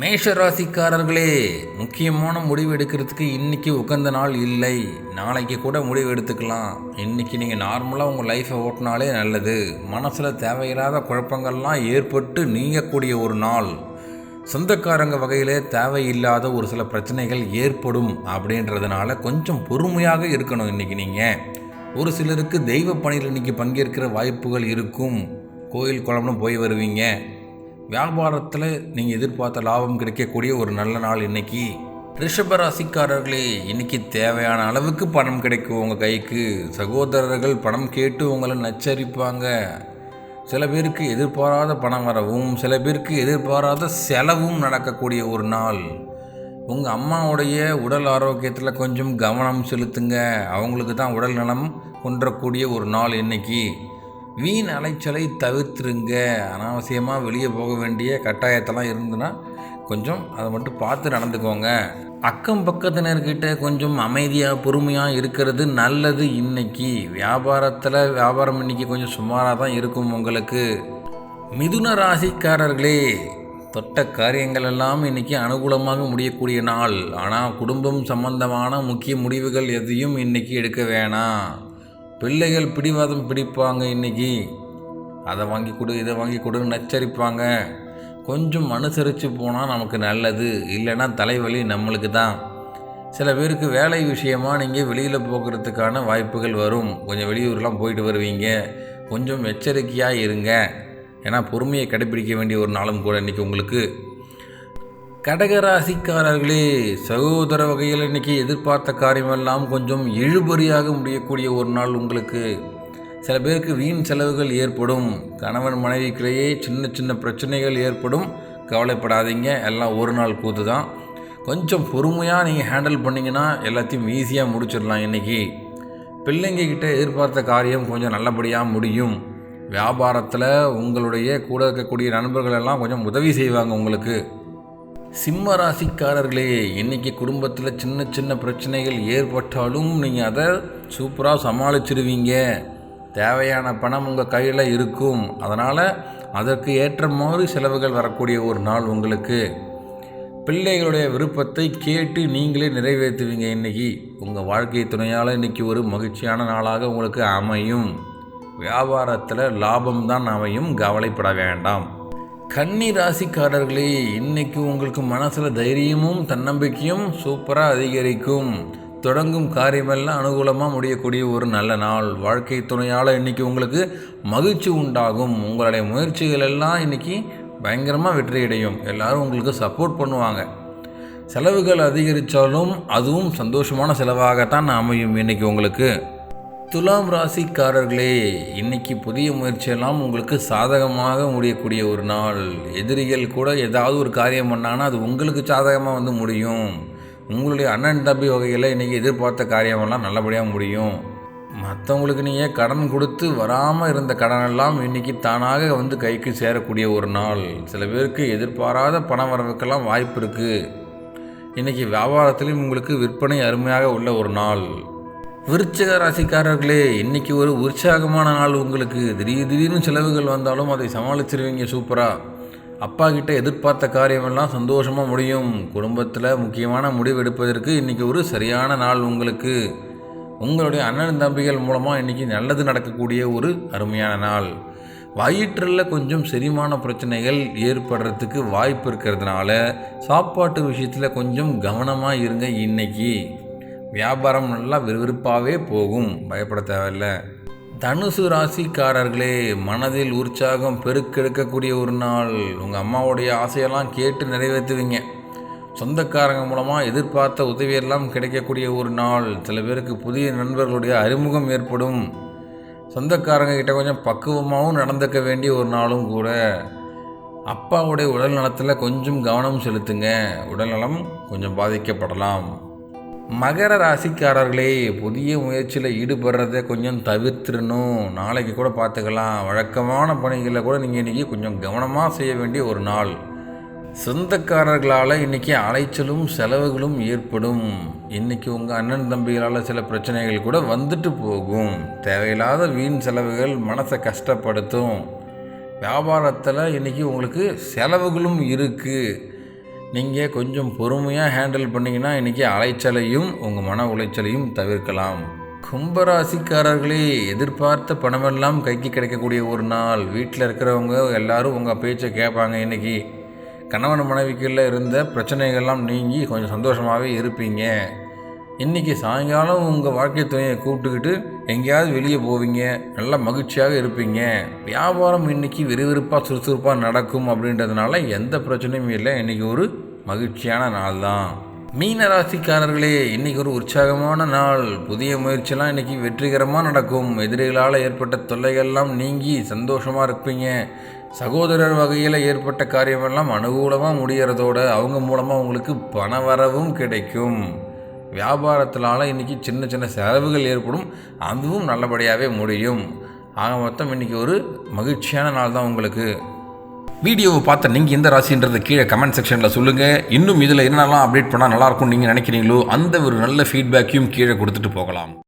மேஷராசிக்காரர்களே முக்கியமான முடிவு எடுக்கிறதுக்கு இன்னைக்கு உகந்த நாள் இல்லை. நாளைக்கு கூட முடிவு எடுத்துக்கலாம். இன்னைக்கு நீங்கள் நார்மலாக உங்கள் லைஃப்பை ஓட்டினாலே நல்லது. மனசில் தேவையில்லாத குழப்பங்கள்லாம் ஏற்பட்டு நீங்கக்கூடிய ஒரு நாள். சொந்தக்காரங்க வகையிலே தேவையில்லாத ஒரு சில பிரச்சனைகள் ஏற்படும் அப்படின்றதுனால கொஞ்சம் பொறுமையாக இருக்கணும் இன்றைக்கி நீங்கள் ஒரு சிலருக்கு தெய்வ பணியில் இன்றைக்கி பங்கேற்கிற வாய்ப்புகள் இருக்கும். கோயில் குளம்னு போய் வருவீங்க. வியாபாரத்தில் நீங்கள் எதிர்பார்த்த லாபம் கிடைக்கக்கூடிய ஒரு நல்ல நாள் இன்னைக்கு. ரிஷபராசிக்காரர்களே இன்னைக்கு தேவையான அளவுக்கு பணம் கிடைக்கும் உங்கள் கைக்கு. சகோதரர்கள் பணம் கேட்டு உங்களை நச்சரிப்பாங்க. சில பேருக்கு எதிர்பாராத பணம் வரவும் சில பேருக்கு எதிர்பாராத செலவும் நடக்கக்கூடிய ஒரு நாள். உங்கள் அம்மாவுடைய உடல் ஆரோக்கியத்தில் கொஞ்சம் கவனம் செலுத்துங்க. அவங்களுக்கு தான் உடல் நலம் குன்றக்கூடிய ஒரு நாள் இன்னைக்கு. வீண் அலைச்சலை தவிர்த்துருங்க. அனாவசியமாக வெளியே போக வேண்டிய கட்டாயத்தெல்லாம் இருந்துன்னா கொஞ்சம் அதை மட்டும் பார்த்து நடந்துக்கோங்க. அக்கம் பக்கத்தினர்கிட்ட கொஞ்சம் அமைதியாக பொறுமையாக இருக்கிறது நல்லது இன்னைக்கு. வியாபாரத்தில் வியாபாரம் இன்னைக்கு கொஞ்சம் சுமாராக தான் இருக்கும் உங்களுக்கு. மிதுன ராசிக்காரர்களே தொட்ட காரியங்கள் எல்லாம் இன்னைக்கு அனுகூலமாக முடியக்கூடிய நாள். ஆனால் குடும்பம் சம்பந்தமான முக்கிய முடிவுகள் எதையும் இன்னைக்கு எடுக்க வேணாம் பிள்ளைகள் பிடிவாதம் பிடிப்பாங்க இன்னைக்கு. அதை வாங்கி கொடு இதை வாங்கி கொடுன்னு நச்சரிப்பாங்க. கொஞ்சம் அனுசரித்து போனால் நமக்கு நல்லது. இல்லைன்னா தலைவலி நம்மளுக்கு தான். சில பேருக்கு வேலை விஷயமா நீங்கள் வெளியில் போகிறதுக்கான வாய்ப்புகள் வரும். கொஞ்சம் வெளியூர்லாம் போயிட்டு வருவீங்க. கொஞ்சம் எச்சரிக்கையாக இருங்க. ஏன்னா பொறுமையை கடைபிடிக்க வேண்டிய ஒரு நாளும் கூட இன்றைக்கி உங்களுக்கு கடகராசிக்காரர்களே சகோதர வகையில் இன்னைக்கு எதிர்பார்த்த காரியமெல்லாம் கொஞ்சம் இழுபறியாக முடியக்கூடிய ஒரு நாள் உங்களுக்கு. சில பேருக்கு வீண் செலவுகள் ஏற்படும் கணவன் மனைவிக்கிடையே சின்ன சின்ன பிரச்சனைகள் ஏற்படும். கவலைப்படாதீங்க எல்லாம் ஒரு நாள் கூத்து தான். கொஞ்சம் பொறுமையாக நீங்கள் ஹேண்டில் பண்ணிங்கன்னா எல்லாத்தையும் ஈஸியாக முடிச்சிடலாம் இன்றைக்கி பிள்ளைங்கக்கிட்ட எதிர்பார்த்த காரியம் கொஞ்சம் நல்லபடியாக முடியும். வியாபாரத்தில் உங்களுடைய கூட இருக்கக்கூடிய நண்பர்கள் எல்லாம் கொஞ்சம் உதவி செய்வாங்க உங்களுக்கு. சிம்ம ராசிக்காரர்களே இன்னைக்கு குடும்பத்தில் சின்ன சின்ன பிரச்சனைகள் ஏற்பட்டாலும் நீங்கள் அதை சூப்பராக சமாளிச்சிடுவீங்க தேவையான பணம் உங்கள் கையில் இருக்கும். அதனால் அதற்கு ஏற்ற மாதிரி செலவுகள் வரக்கூடிய ஒரு நாள் உங்களுக்கு. பிள்ளைகளுடைய விருப்பத்தை கேட்டு நீங்களே நிறைவேற்றுவீங்க இன்னைக்கு. உங்கள் வாழ்க்கை துணையால் இன்னைக்கு ஒரு மகிழ்ச்சியான நாளாக உங்களுக்கு அமையும். வியாபாரத்தில் லாபம் தான் அமையும் கவலைப்பட வேண்டாம். கன்னி ராசிக்காரர்களே இன்னைக்கு உங்களுக்கு மனசில் தைரியமும் தன்னம்பிக்கையும் சூப்பராக அதிகரிக்கும். தொடங்கும் காரியமெல்லாம் அனுகூலமாக முடியக்கூடிய ஒரு நல்ல நாள். வாழ்க்கை துணையால் இன்னைக்கு உங்களுக்கு மகிழ்ச்சி உண்டாகும். உங்களுடைய முயற்சிகள் எல்லாம் இன்னைக்கு பயங்கரமாக வெற்றியடையும் எல்லாரும் உங்களுக்கு சப்போர்ட் பண்ணுவாங்க. செலவுகள் அதிகரித்தாலும் அதுவும் சந்தோஷமான செலவாகத்தான் அமையும் இன்னைக்கு உங்களுக்கு. துலாம் ராசிக்காரர்களே இன்னைக்கு புதிய முயற்சியெல்லாம் உங்களுக்கு சாதகமாக முடியக்கூடிய ஒரு நாள். எதிரிகள் கூட ஏதாவது ஒரு காரியம் பண்ணாங்கன்னா அது உங்களுக்கு சாதகமாக வந்து முடியும். உங்களுடைய அண்ணன் தம்பி வகையில் இன்றைக்கி எதிர்பார்த்த காரியமெல்லாம் நல்லபடியாக முடியும். மற்றவங்களுக்கு நீங்கள் கடன் கொடுத்து வராமல் இருந்த கடனெல்லாம் இன்றைக்கி தானாக வந்து கைக்கு சேரக்கூடிய ஒரு நாள். சில பேருக்கு எதிர்பாராத பண வரவுக்கெல்லாம் வாய்ப்பு இருக்குது இன்றைக்கி வியாபாரத்துலேயும் உங்களுக்கு விற்பனை அருமையாக உள்ள ஒரு நாள். விருச்சக ராசிக்காரர்களே இன்றைக்கி ஒரு உற்சாகமான நாள் உங்களுக்கு. திடீர் திடீர்னு செலவுகள் வந்தாலும் அதை சமாளிச்சிருவீங்க சூப்பராக அப்பா கிட்ட எதிர்பார்த்த காரியமெல்லாம் சந்தோஷமாக முடியும். குடும்பத்தில் முக்கியமான முடிவு எடுப்பதற்கு இன்றைக்கி ஒரு சரியான நாள் உங்களுக்கு. உங்களுடைய அண்ணன் தம்பிகள் மூலமாக இன்றைக்கி நல்லது நடக்கக்கூடிய ஒரு அருமையான நாள். வயிற்றில் கொஞ்சம் செரிமான பிரச்சனைகள் ஏற்படுறதுக்கு வாய்ப்பு இருக்கிறதுனால சாப்பாட்டு விஷயத்தில் கொஞ்சம் கவனமாக இருங்க இன்னைக்கு. வியாபாரம் நல்லா விறுவிறுப்பாகவே போகும். பயப்பட தேவையில்லை. தனுசு ராசிக்காரர்களே மனதில் உற்சாகம் பெருக்கெடுக்கக்கூடிய ஒரு நாள். உங்கள் அம்மாவுடைய ஆசையெல்லாம் கேட்டு நிறைவேற்றுவீங்க. சொந்தக்காரங்க மூலமாக எதிர்பார்த்த உதவியெல்லாம் கிடைக்கக்கூடிய ஒரு நாள். சில பேருக்கு புதிய நண்பர்களுடைய அறிமுகம் ஏற்படும். சொந்தக்காரங்க கிட்ட கொஞ்சம் பக்குவமாகவும் நடந்துக்க வேண்டிய ஒரு நாளும் கூட. அப்பாவுடைய உடல் நலத்தில் கொஞ்சம் கவனம் செலுத்துங்க. உடல்நலம் கொஞ்சம் பாதிக்கப்படலாம். மகர ராசிக்காரர்களே புதிய முயற்சியில் ஈடுபடுறத கொஞ்சம் தவிர்த்துடணும். நாளைக்கு கூட பார்த்துக்கலாம். வழக்கமான பணிகளில் கூட நீங்கள் இன்றைக்கி கொஞ்சம் கவனமாக செய்ய வேண்டிய ஒரு நாள். சொந்தக்காரர்களால் இன்றைக்கி அலைச்சலும் செலவுகளும் ஏற்படும். இன்றைக்கி உங்கள் அண்ணன் தம்பிகளால் சில பிரச்சனைகள் கூட வந்துட்டு போகும். தேவையில்லாத வீண் செலவுகள் மனசை கஷ்டப்படுத்தும். வியாபாரத்தில் இன்றைக்கி உங்களுக்கு செலவுகளும் இருக்குது நீங்கள் கொஞ்சம் பொறுமையாக ஹேண்டில் பண்ணிங்கன்னா இன்றைக்கி அலைச்சலையும் உங்கள் மன உளைச்சலையும் தவிர்க்கலாம். கும்பராசிக்காரர்களே எதிர்பார்த்த பணமெல்லாம் கைக்கு கிடைக்கக்கூடிய ஒரு நாள். வீட்டில் இருக்கிறவங்க எல்லாரும் உங்கள் பேச்சை கேட்பாங்க இன்றைக்கி கணவன் மனைவிக்குள்ள இருந்த பிரச்சனைகள்லாம் நீங்கி கொஞ்சம் சந்தோஷமாகவே இருப்பீங்க. இன்றைக்கி சாயங்காலம் உங்கள் வாழ்க்கை துணையை கூப்பிட்டுக்கிட்டு எங்கேயாவது வெளியே போவீங்க. நல்லா மகிழ்ச்சியாக இருப்பீங்க. வியாபாரம் இன்றைக்கி விறுவிறுப்பாக சுறுசுறுப்பாக நடக்கும் அப்படின்றதுனால எந்த பிரச்சனையும் இல்லை. இன்றைக்கி ஒரு மகிழ்ச்சியான நாள் தான் மீன ராசிக்காரர்களே இன்றைக்கி ஒரு உற்சாகமான நாள். புதிய முயற்சியெல்லாம் இன்றைக்கி வெற்றிகரமாக நடக்கும். எதிரிகளால் ஏற்பட்ட தொல்லைகள்லாம் நீங்கி சந்தோஷமாக இருப்பீங்க. சகோதரர் வகையில் ஏற்பட்ட காரியமெல்லாம் அனுகூலமாக முடிகிறதோடு அவங்க மூலமாக உங்களுக்கு பண வரவும் கிடைக்கும். வியாபாரத்தினால இன்றைக்கி சின்ன சின்ன செலவுகள் ஏற்படும். அதுவும் நல்லபடியாகவே முடியும். ஆக மொத்தம் இன்றைக்கி ஒரு மகிழ்ச்சியான நாள் தான் உங்களுக்கு. வீடியோவை பார்த்த நீங்கள் எந்த ராசின்றது கீழே கமெண்ட் செக்ஷனில் சொல்லுங்கள் இன்னும் இதில் என்னென்னலாம் அப்டேட் பண்ணால் நல்லாயிருக்கும்னு நீங்கள் நினைக்கிறீங்களோ அந்த ஒரு நல்ல ஃபீட்பேக்கையும் கீழே கொடுத்துட்டு போகலாம்.